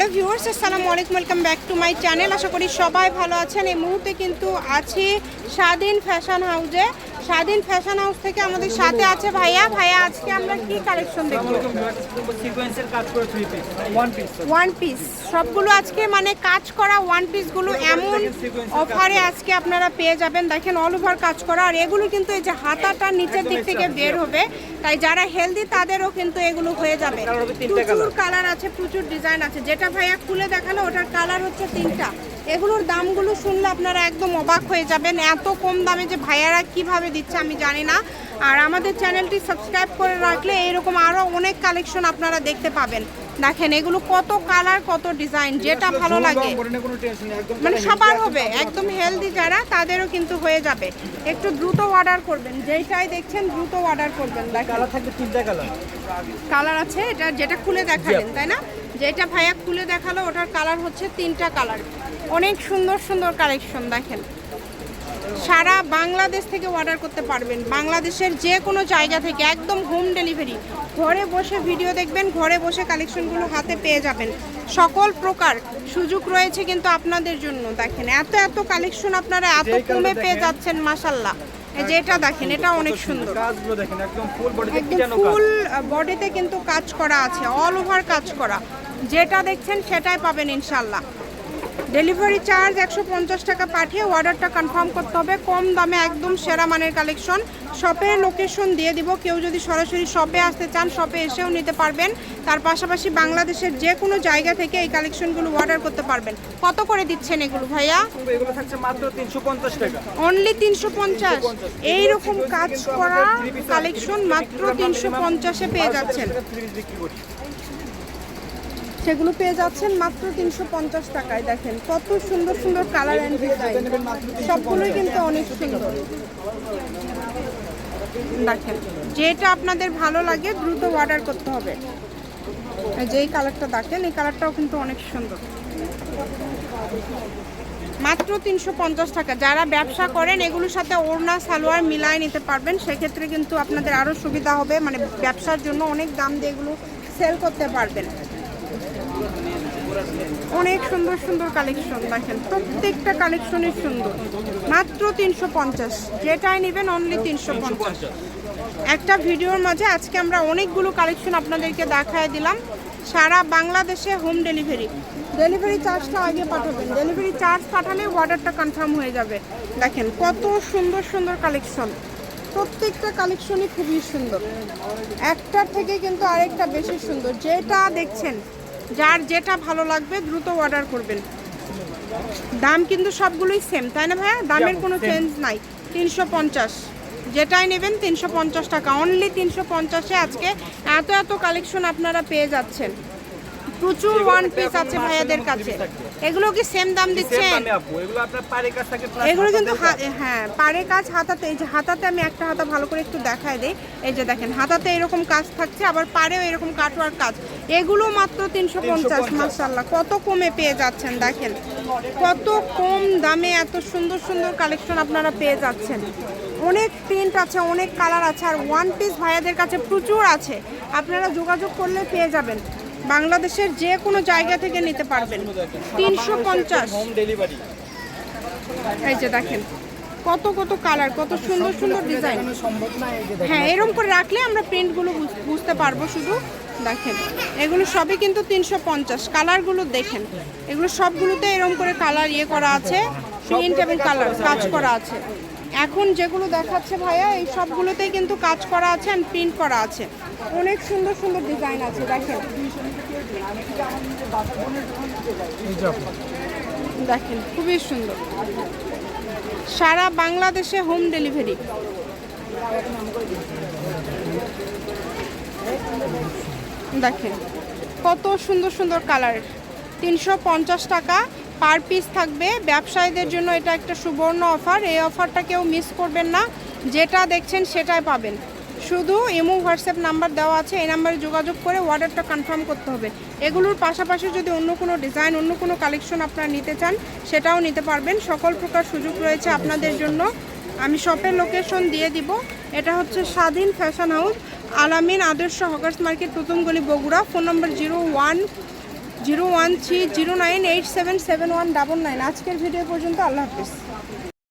Hello viewers, আসসালামু আলাইকুম, welcome back to my channel. আশা করি সবাই ভালো আছেন। এই মুহূর্তে কিন্তু আছি স্বাধীন ফ্যাশন হাউসে। স্বাধীন ফ্যাশন হাউস থেকে আমাদের সাথে আছে ভাইয়া। ভাইয়া আজকে আমরা কি কালেকশন দেখব? সিকোয়েন্সের কাজ করে three piece one piece one piece সবগুলো আজকে মানে কাজ করা ওয়ান পিসগুলো এমন অফারে আজকে আপনারা পেয়ে যাবেন। দেখেন অল ওভার কাজ করা। আর এগুলো কিন্তু এই যে হাতাটা নিচের দিক থেকে বের হবে। তাই যারা হেলদি তাদেরও কিন্তু এগুলো হয়ে যাবে। প্রচুর কালার আছে প্রচুর ডিজাইন আছে। যেটা ভাইয়া খুলে দেখাল ওটার কালার হচ্ছে তিনটা। এগুলোর দামগুলো শুনলে আপনারা একদম অবাক হয়ে যাবেন। এত কম দামে যে ভাইয়ারা কীভাবে দিচ্ছে আমি জানি না। আর আমাদের চ্যানেলটি সাবস্ক্রাইব করে রাখলে এরকম আরও অনেক কালেকশন আপনারা দেখতে পাবেন। দেখেন এগুলো কত কালার কত ডিজাইন যেটা ভালো লাগে। একদম মানে সবার হবে একদম হেলদি যারা তাদেরও কিন্তু হয়ে যাবে। একটু দ্রুত অর্ডার করবেন যেইটাই দেখছেন দ্রুত অর্ডার করবেন কালার আছে এটা যেটা খুলে দেখালেন তাই না? যেটা ভাইয়া খুলে দেখাল ওটার কালার হচ্ছে তিনটা কালার অনেক সুন্দর সুন্দর কালেকশন দেখেন। সারা বাংলাদেশ থেকে অর্ডার করতে পারবেন। বাংলাদেশের যে কোনো জায়গা থেকে একদম হোম ডেলিভারি ঘরে বসে ভিডিও দেখবেন ঘরে বসে কালেকশনগুলো হাতে পেয়ে যাবেন। সকল প্রকার সুযোগ রয়েছে কিন্তু আপনাদের জন্য। দেখেন এত এত কালেকশন আপনারা এত কমে পেয়ে যাচ্ছেন মাসাল্লাহ এই যে এটা দেখেন এটা অনেক সুন্দর একদম ফুল বডিতে কিন্তু কাজ করা আছে অল ওভার কাজ করা। যেটা দেখছেন সেটাই পাবেন ইনশাল্লাহ ডেলিভারি চার্জ একশো পঞ্চাশ টাকা পাঠিয়ে অর্ডারটা কনফার্ম করতে হবে। কম দামে একদম সেরা মানের কালেকশন শপের লোকেশন দিয়ে দিব। কেউ যদি সরাসরি শপে আসতে চান শপে এসেও নিতে পারবেন। তার পাশাপাশি বাংলাদেশের যে কোনো জায়গা থেকে এই কালেকশনগুলো অর্ডার করতে পারবেন। কত করে দিচ্ছেন এগুলো ভাইয়া? এগুলো থাকছে মাত্র তিনশো পঞ্চাশ টাকা। অনলি তিনশো পঞ্চাশ। এইরকম কাজ করা কালেকশন মাত্র তিনশো পঞ্চাশে পেয়ে যাচ্ছেন থ্রি পিস বিক্রি করি সেগুলো পেয়ে যাচ্ছেন মাত্র তিনশো পঞ্চাশ টাকায়। দেখেন কত সুন্দর সুন্দর কালার অ্যান্ড ডিজাইন সবগুলোই কিন্তু অনেক সুন্দর। দেখেন, যেটা আপনাদের ভালো লাগে দ্রুত অর্ডার করতে হবে। যেই কালারটা দেখেন, এই কালারটাও কিন্তু অনেক সুন্দর। মাত্র তিনশো পঞ্চাশ টাকা। যারা ব্যবসা করেন, এগুলোর সাথে ওড়না, সালোয়ার মিলায় নিতে পারবেন। সেক্ষেত্রে কিন্তু আপনাদের আরও সুবিধা হবে। মানে ব্যবসার জন্য অনেক দাম দিয়ে এগুলো সেল করতে পারবেন। অনেক সুন্দর সুন্দর কালেকশন দেখেন, প্রত্যেকটা কালেকশনই সুন্দর। মাত্র তিনশো পঞ্চাশ, যেটাই নেবেন অনলি তিনশো পঞ্চাশ। একটা ভিডিওর মাঝে আজকে আমরা অনেকগুলো কালেকশন আপনাদেরকে দেখায় দিলাম। সারা বাংলাদেশে হোম ডেলিভারি ডেলিভারি চার্জটা আগে পাঠাবেন। ডেলিভারি চার্জ পাঠালে অর্ডারটা কনফার্ম হয়ে যাবে। দেখেন, কত সুন্দর সুন্দর কালেকশন। প্রত্যেকটা কালেকশনই খুবই সুন্দর। একটার থেকে কিন্তু আরেকটা বেশি সুন্দর। যেটা দেখছেন যার যেটা ভালো লাগবে দ্রুত অর্ডার করবেন। দাম কিন্তু সবগুলোই সেম তাই না ভাইয়া? দামের কোনো চেঞ্জ নাই। তিনশো পঞ্চাশ। যেটাই নেবেন তিনশো পঞ্চাশ টাকা। অনলি তিনশো পঞ্চাশে আজকে এত এত কালেকশন আপনারা পেয়ে যাচ্ছেন। প্রচুর ওয়ান পিস আছে ভাইয়াদের কাছে। এগুলো কি সেম দাম দিচ্ছেন? এগুলো কিন্তু হ্যাঁ পাড়ে কাজ হাতাতে এই যে হাতাতে আমি একটা হাতা ভালো করে একটু দেখায় দিই। এই যে দেখেন হাতাতে এরকম কাজ থাকছে আবার পাড়েও এরকম কাটওয়ার কাজ। এগুলো মাত্র তিনশো পঞ্চাশ 350 মাসাল্লাহ কত কমে পেয়ে যাচ্ছেন দেখেন। কত কম দামে এত সুন্দর সুন্দর কালেকশন আপনারা পেয়ে যাচ্ছেন। অনেক প্রিন্ট আছে অনেক কালার আছে আর ওয়ান পিস ভাইয়াদের কাছে প্রচুর আছে। আপনারা যোগাযোগ করলে পেয়ে যাবেন। বাংলাদেশের যে কোনো জায়গা থেকে নিতে পারবেন। তিনশো পঞ্চাশ। এই যে দেখেন কত কত কালার কত সুন্দর সুন্দর ডিজাইন হ্যাঁ এরকম করে রাখলে আমরা প্রিন্টগুলো বুঝ- বুঝতে পারব শুধু। দেখেন এগুলো সবই কিন্তু তিনশো পঞ্চাশ। কালারগুলো দেখেন এগুলো সবগুলোতে এরকম করে কালার ইয়ে করা আছে প্রিন্ট এবং কালার কাজ করা আছে। এখন যেগুলো দেখাচ্ছে ভাইয়া এই সবগুলোতেই কিন্তু কাজ করা আছে অ্যান্ড প্রিন্ট করা আছে। অনেক সুন্দর সুন্দর ডিজাইন আছে দেখেন। দেখেন, খুবই সুন্দর। সারা বাংলাদেশে হোম ডেলিভারি দেখেন, কত সুন্দর সুন্দর কালার তিনশো পঞ্চাশ টাকা পার পিস থাকবে। ব্যবসায়ীদের জন্য এটা একটা সুবর্ণ অফার এই অফারটা কেউ মিস করবেন না। যেটা দেখছেন সেটাই পাবেন। শুধু ইমো, হোয়াটসঅ্যাপ নাম্বার দেওয়া আছে, এই নাম্বারে যোগাযোগ করে অর্ডারটা কনফার্ম করতে হবে। এগুলোর পাশাপাশি যদি অন্য কোনো ডিজাইন অন্য কোনো কালেকশন আপনারা নিতে চান, সেটাও নিতে পারবেন। সকল প্রকার সুযোগ রয়েছে আপনাদের জন্য। আমি শপের লোকেশন দিয়ে দিব। এটা হচ্ছে স্বাধীন ফ্যাশন হাউস আলামিন আদর্শ হকার্স মার্কেট প্রথম গলি Bogura. Phone number zero one zero one three zero nine eight seven seven one double nine আজকের ভিডিও পর্যন্ত আল্লাহ হাফিজ।